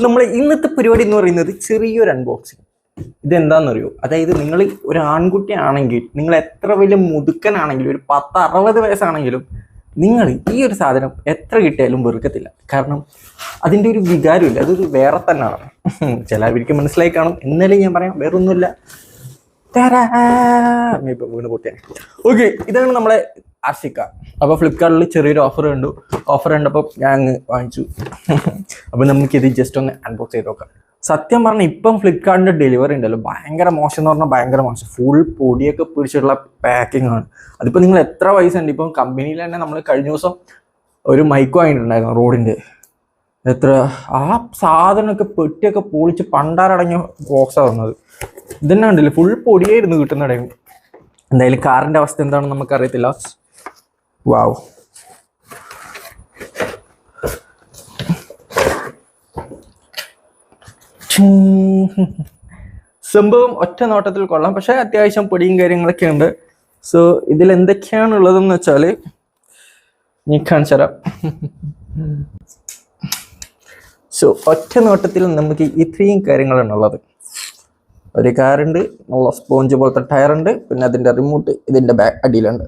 നമ്മൾ ഇന്നത്തെ പരിപാടി എന്ന് പറയുന്നത് ചെറിയൊരു അൺബോക്സിങ് ഇതെന്താണെന്നറിയോ അതായത് നിങ്ങൾ ഒരു ആൺകുട്ടിയാണെങ്കിൽ നിങ്ങൾ എത്ര വലിയ മുതുക്കനാണെങ്കിലും ഒരു പത്ത് അറുപത് വയസ്സാണെങ്കിലും നിങ്ങൾ ഈ ഒരു സാധനം എത്ര കിട്ടിയാലും വെറുക്കത്തില്ല. കാരണം അതിന്റെ ഒരു വികാരമില്ല. അതൊരു വേറെ തന്നെയാണ്. ചിലവർക്ക് മനസ്സിലായി കാണും. എന്നാലും ഞാൻ പറയാം വേറൊന്നുമില്ല. വീണ് പൊട്ടിയാണ്. ഓക്കെ ഇതാണ് നമ്മളെ ആർസിക്ക അപ്പോൾ ഫ്ലിപ്കാർട്ടിൽ ചെറിയൊരു ഓഫർ കണ്ടു. ഓഫർ കണ്ടപ്പോൾ ഞാൻ അങ്ങ് വാങ്ങിച്ചു. അപ്പോൾ നമുക്കിത് ജസ്റ്റ് ഒന്ന് അൺബോക്സ് ചെയ്ത് നോക്കാം. സത്യം പറഞ്ഞാൽ ഇപ്പം ഫ്ലിപ്കാർട്ടിന്റെ ഡെലിവറി ഉണ്ടല്ലോ. ഭയങ്കര മോശം എന്ന് പറഞ്ഞാൽ ഭയങ്കര മോശം. ഫുൾ പൊടിയൊക്കെ പിടിച്ചിട്ടുള്ള പാക്കിംഗ് ആണ്. അതിപ്പോൾ നിങ്ങൾ എത്ര പൈസ ഉണ്ട്? ഇപ്പം കമ്പനിയിൽ തന്നെ നമ്മൾ കഴിഞ്ഞ ദിവസം ഒരു മൈക്ക് വാങ്ങിയിട്ടുണ്ടായിരുന്നു റോഡിന്റെ എത്ര? ആ സാധനമൊക്കെ പെട്ടിയൊക്കെ പൊളിച്ച് പണ്ടാരടങ്ങിയ ബോക്സാണ് വന്നത്. ഇതന്നെ ഉണ്ടല്ലോ ഫുൾ പൊടിയായിരുന്നു കിട്ടുന്ന ടൈം എന്തായാലും കാറിന്റെ അവസ്ഥ എന്താണെന്ന് നമുക്കറിയത്തില്ല. വാവ് സംഭവം ഒറ്റ നോട്ടത്തിൽ കൊള്ളാം. പക്ഷേ അത്യാവശ്യം പൊടിയും കാര്യങ്ങളൊക്കെ ഉണ്ട്. സോ ഇതിൽ എന്തൊക്കെയാണ് ഉള്ളതെന്ന് വെച്ചാൽ നീ കാണിച്ചു തരാം സോ ഒറ്റ നോട്ടത്തിൽ നമുക്ക് ഇത്രയും കാര്യങ്ങളാണ് ഉള്ളത്. ഒരു കാറുണ്ട് നല്ല സ്പോഞ്ച് പോലത്തെ ടയറുണ്ട് പിന്നെ അതിന്റെ റിമോട്ട് ഇതിന്റെ ബാക്ക് അടിയിലുണ്ട്.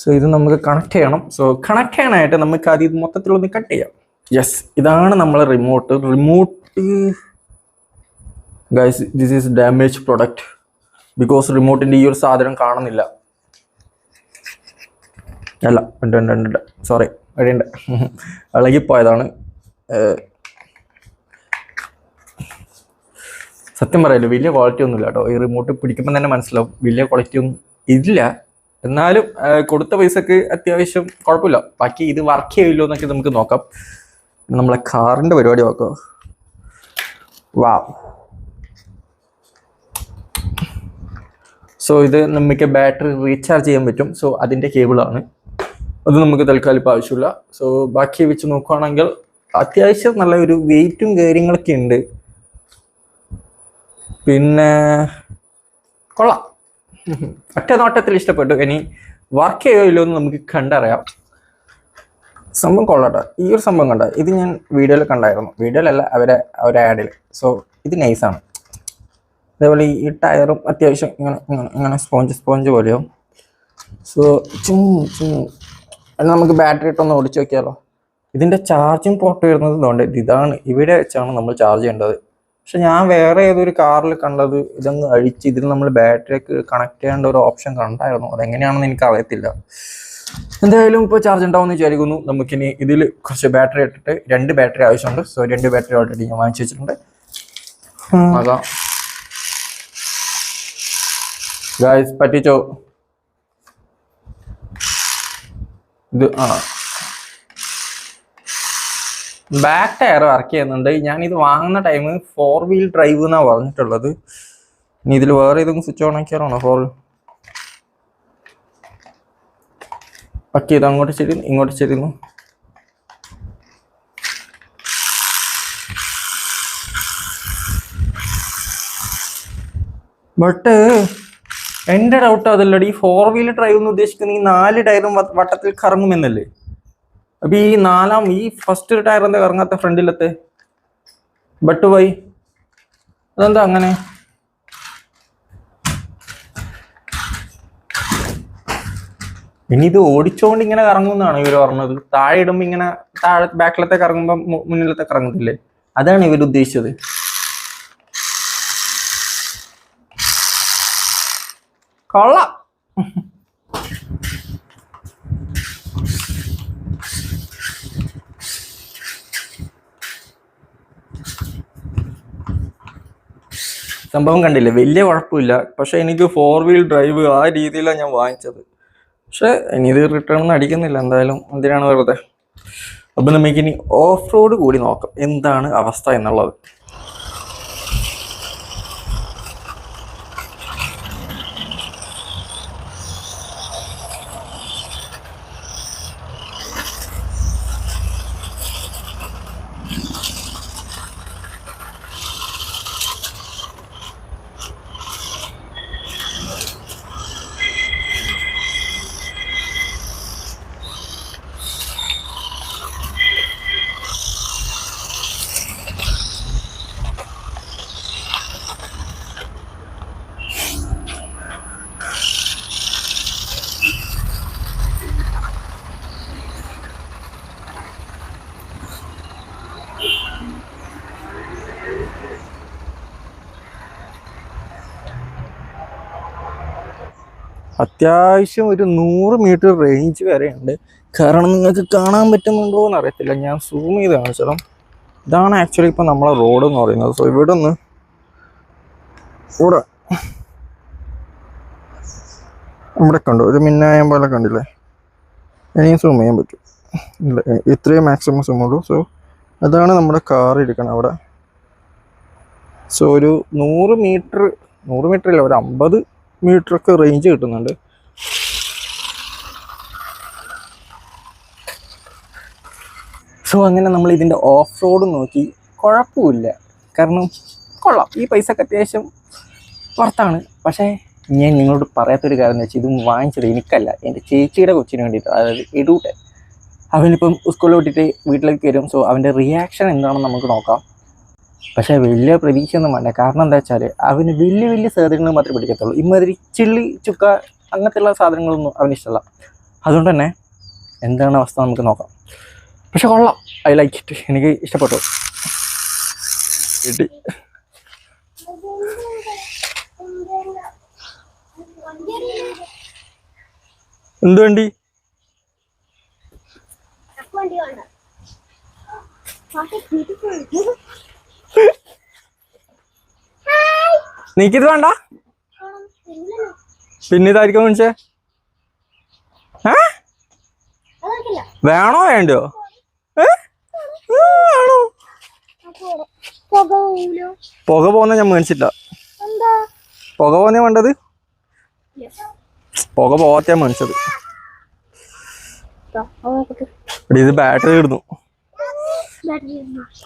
സോ ഇത് നമുക്ക് കണക്ട് ചെയ്യണം. സോ കണക്ട് ചെയ്യാനായിട്ട് നമുക്ക് ആദ്യം മൊത്തത്തിലൊന്ന് കട്ട് ചെയ്യാം. യെസ് ഇതാണ് നമ്മളെ remote remote guys this is damage product because റിമോട്ടിന്റെ ഈ ഒരു സാധനം കാണുന്നില്ല. അല്ല ഉണ്ട് ഉണ്ട് ഉണ്ട് സോറി അഴിയുണ്ട് ഇളകിപ്പോയതാണ്. സത്യം പറയാലോ വലിയ ക്വാളിറ്റി ഒന്നുമില്ല കേട്ടോ. ഈ റിമോട്ട് പിടിക്കുമ്പോൾ തന്നെ മനസ്സിലാവും വലിയ ക്വാളിറ്റി ഒന്നും ഇല്ല. എന്നാലും കൊടുത്ത പൈസക്ക് അത്യാവശ്യം കുഴപ്പമില്ല. ബാക്കി ഇത് വർക്ക് ചെയ്യില്ലോ എന്നൊക്കെ നമുക്ക് നോക്കാം. നമ്മളെ കാറിന്റെ പരിപാടി നോക്കാം. വാ സോ ഇത് നമുക്ക് ബാറ്ററി റീചാർജ് ചെയ്യാൻ പറ്റും. സോ അതിന്റെ കേബിളാണ് അത് നമുക്ക് തൽക്കാലം ഇപ്പോൾ ആവശ്യമില്ല. സോ ബാക്കി വെച്ച് നോക്കുകയാണെങ്കിൽ അത്യാവശ്യം നല്ല ഒരു വെയിറ്റും കാര്യങ്ങളൊക്കെ ഉണ്ട്. പിന്നെ കൊള്ളാം. ഒറ്റ നോട്ടത്തിൽ ഇഷ്ടപ്പെട്ടു. ഇനി വർക്ക് ചെയ്യോ എന്ന് നമുക്ക് കണ്ടറിയാം. സംഭവം കൊള്ളട്ടെ ഈ ഒരു സംഭവം കണ്ട? ഇത് ഞാൻ വീഡിയോയിൽ കണ്ടായിരുന്നു. വീഡിയോയിലല്ല അവരെ അവരെ ആഡിൽ സോ ഇത് നൈസാണ് അതേപോലെ ഈ ടയറും അത്യാവശ്യം ഇങ്ങനെ ഇങ്ങനെ ഇങ്ങനെ സ്പോഞ്ച് സ്പോഞ്ച് പോലെയാവും. സോ ചും ചും. നമുക്ക് ബാറ്ററി ഇട്ടൊന്ന് ഓടിച്ചു നോക്കിയാലോ? ഇതിന്റെ ചാർജിങ് പോർട്ട് വരുന്നത് ഇതുകൊണ്ട് ഇതാണ് ഇവിടെ വെച്ചാണ് നമ്മൾ ചാർജ് ചെയ്യേണ്ടത്. പക്ഷെ ഞാൻ വേറെ ഏതൊരു കാറിൽ കണ്ടത് ഇതങ്ങ് അഴിച്ച് ഇതിൽ നമ്മൾ ബാറ്ററിയൊക്കെ കണക്ട് ചെയ്യേണ്ട ഒരു ഓപ്ഷൻ കണ്ടായിരുന്നു. അതെങ്ങനെയാണെന്ന് എനിക്ക് അറിയത്തില്ല എന്തായാലും ഇപ്പോൾ ചാർജ് ഉണ്ടാവുമെന്ന് വിചാരിക്കുന്നു. നമുക്കിനി ഇതിൽ കുറച്ച് ബാറ്ററി ഇട്ടിട്ട് രണ്ട് ബാറ്ററി ആവശ്യമുണ്ട്. സോ രണ്ട് ബാറ്ററി ഓൾറെഡി ഞാൻ വാങ്ങിച്ചു വെച്ചിട്ടുണ്ട്. അതാ. ഗായ്സ് പറ്റിച്ചോ? ഇത് ആ. ബാക്ക് ടയർ വർക്ക് ചെയ്യുന്നുണ്ട്. ഞാൻ ഇത് വാങ്ങുന്ന ടൈം ഫോർ വീൽ ഡ്രൈവ് എന്നാണ് പറഞ്ഞിട്ടുള്ളത്. ഇനി ഇതിൽ വേറെ ഏതെങ്കിലും സ്വിച്ച് ഓൺ ആക്കിയാലാണോ ഫോർ ഓക്കെ ഇത് അങ്ങോട്ട് ശരി ഇങ്ങോട്ട് ശരിന്നു ബട്ട് എന്റെ ഡൗട്ട് അതല്ലടി. ഫോർ വീൽ ഡ്രൈവ് എന്ന് ഉദ്ദേശിക്കുന്ന ഈ നാല് ടയറും വട്ടത്തിൽ കറങ്ങുമെന്നല്ലേ? അപ്പൊ ഈ നാലാം ഈ ഫസ്റ്റ് ടയർ എന്താ കറങ്ങാത്ത ഫ്രണ്ടിലത്തെ? ബട്ട് വൈ അതെന്താ അങ്ങനെ? ഇനി ഇത് ഓടിച്ചോണ്ട് ഇങ്ങനെ കറങ്ങുന്നതാണ് ഇവർ പറഞ്ഞത്. താഴെ ഇടുമ്പോ ഇങ്ങനെ താഴെ ബാക്കിലത്തെ കറങ്ങുമ്പോ മുന്നിലത്തെ കറങ്ങത്തില്ലേ? അതാണ് ഇവർ ഉദ്ദേശിച്ചത്. കൊള്ളാം. സംഭവം കണ്ടില്ലേ? വലിയ കുഴപ്പമില്ല. പക്ഷെ എനിക്ക് ഫോർ വീൽ ഡ്രൈവ് ആ രീതിയിലാണ് ഞാൻ വാങ്ങിച്ചത്. പക്ഷെ ഇനി ഇത് റിട്ടേൺ ഒന്നും അടിക്കുന്നില്ല. എന്തായാലും എന്തിനാണ് വെറുതെ? അപ്പൊ നമുക്കിനി ഓഫ് റോഡ് കൂടി നോക്കാം. എന്താണ് അവസ്ഥ എന്നുള്ളത്. അത്യാവശ്യം ഒരു നൂറ് മീറ്റർ റേഞ്ച് വരെയുണ്ട്. കാരണം നിങ്ങൾക്ക് കാണാൻ പറ്റുന്നുണ്ടോ എന്ന് അറിയത്തില്ല. ഞാൻ സൂം ചെയ്ത് കാണിച്ചോളാം ഇതാണ് ആക്ച്വലി ഇപ്പം നമ്മളെ റോഡ് എന്ന് പറയുന്നത്. സോ ഇവിടെ ഒന്ന് ഇവിടെ ഇവിടെ കണ്ടു. ഒരു മിന്നായം പോലെ കണ്ടില്ലേ? ഇനിയും സൂം ചെയ്യാൻ പറ്റും. ഇല്ല ഇത്രയും മാക്സിമം സൂം ഉള്ളൂ. സോ അതാണ് നമ്മുടെ കാർ ഇരിക്കണം അവിടെ. സോ ഒരു നൂറ് മീറ്റർ നൂറ് മീറ്റർ ഇല്ല ഒരു അമ്പത് മീറ്റർ ഒക്കെ റേഞ്ച് കിട്ടുന്നുണ്ട്. സോ അങ്ങനെ നമ്മൾ ഇതിന്റെ ഓഫ് റോഡ് നോക്കി. കുഴപ്പമില്ല. കാരണം കൊള്ളാം. ഈ പൈസക്ക് അത്യാവശ്യം പുറത്താണ് പക്ഷേ ഞാൻ നിങ്ങളോട് പറയാത്തൊരു കാര്യം എന്ന് വെച്ചാൽ ഇതും വാങ്ങിച്ചത് എനിക്കല്ല. എന്റെ ചേച്ചിയുടെ കൊച്ചിന് വേണ്ടിയിട്ട് അതായത് എടൂട്ടെ അവനിപ്പം സ്കൂളിൽ വിട്ടിട്ട് വീട്ടിലേക്ക് വരും. സോ അവന്റെ റിയാക്ഷൻ എന്താണെന്ന് നമുക്ക് നോക്കാം. പക്ഷേ വലിയ പ്രതീക്ഷയൊന്നും വേണ്ട. കാരണം എന്താ വെച്ചാൽ അവന് വലിയ വലിയ സാധനങ്ങൾ മാത്രമേ പിടിക്കത്തുള്ളൂ. ഇമ്മാതിരി ചില്ലി ചുക്ക അങ്ങനത്തെയുള്ള സാധനങ്ങളൊന്നും അവന് ഇഷ്ടമല്ല. അതുകൊണ്ട് തന്നെ എന്താണ് അവസ്ഥ നമുക്ക് നോക്കാം. പക്ഷെ കൊള്ളാം. I like it. എനിക്ക് ഇഷ്ടപ്പെട്ടു. കിട്ടി എന്ത് വണ്ടി. നീക്കിത് വേണ്ട. പിന്നെ ഇതായിരിക്കും മനുഷ്യ. ഏ? വേണോ വേണ്ടോ പുക പോകുന്ന ഞാൻ മേടിച്ചില്ല പുക പോകുന്ന വേണ്ടത്? പുക പോകാത്ത ഞാൻ മേടിച്ചത് ഇത് ബാറ്ററി ഇടുന്നു.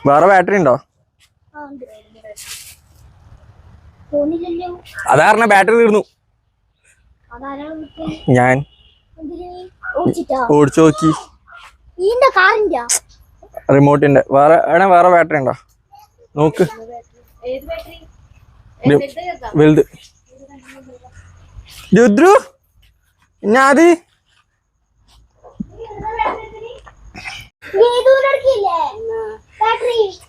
വേറെ ബാറ്ററി ഉണ്ടോ. അതാരണ ബാറ്ററി തീർന്നു. ഞാൻ. ഓടിച്ചു നോക്കി. റിമോട്ടിന്റെ വേറെ വേണേ വേറെ ബാറ്ററി ഉണ്ടോ? നോക്ക്. വലുത്. രുദ്രു ഞാത് ബാറ്ററി.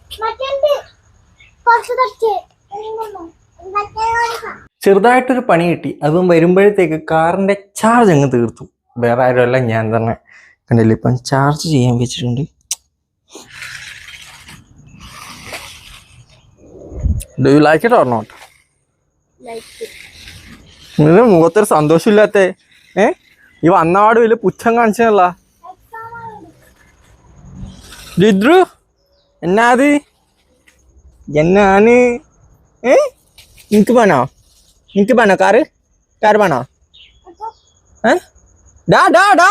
ചെറുതായിട്ടൊരു പണി കിട്ടി. അതും വരുമ്പോഴത്തേക്ക് കാറിന്റെ ചാർജ് അങ്ങ് തീർത്തു. വേറെ ആരുമല്ല ഞാൻ തന്നെ. കണ്ടില്ല? ഇപ്പം ചാർജ് ചെയ്യാൻ വെച്ചിട്ടുണ്ട്. Do you like it or not? നിന്റെ മുഖത്തൊരു സന്തോഷമില്ലാത്ത ഏ? ഈ വന്നപാട് വലിയ പുച്ഛം കാണിച്ചല്ല ജിദ്രു എന്നാ അത്? എന്നാണ് ഏ? നിനക്ക് പണോ? നിനക്ക് പണോ കാറ് കാറ് പണോ ഏ ഡാ ഡാ ഡാ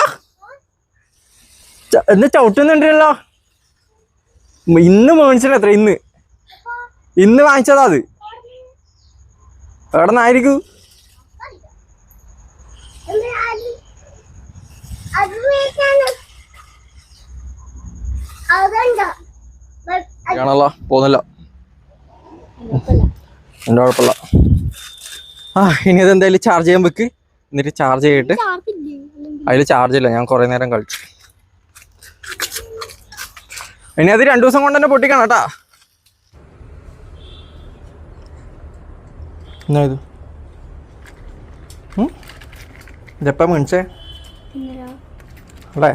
എന്ന് ചവിട്ടുന്നുണ്ടല്ലോ ഇന്ന് മേടിച്ചത് എത്ര ഇന്ന് ഇന്ന് വാങ്ങിച്ചതാ അത് എവിടെ നിന്നായിരിക്കും അതുണ്ടോ ആണല്ലോ പോകുന്നില്ല എന്റെ കുഴപ്പമില്ല ആ ഇനി അതെന്തായാലും ചാർജ് ചെയ്യാൻ വെക്ക്. എന്നിട്ട് ചാർജ് ചെയ്തിട്ട് അതിൽ ചാർജ് ഇല്ല ഞാൻ കുറേ നേരം കളിച്ചു. ഇനി അത് രണ്ടു ദിവസം കൊണ്ട് തന്നെ പൊട്ടിക്കണം കേട്ടാ. എന്നാ ഇത്? ഇതെപ്പാ മേടിച്ചേ അല്ലേ?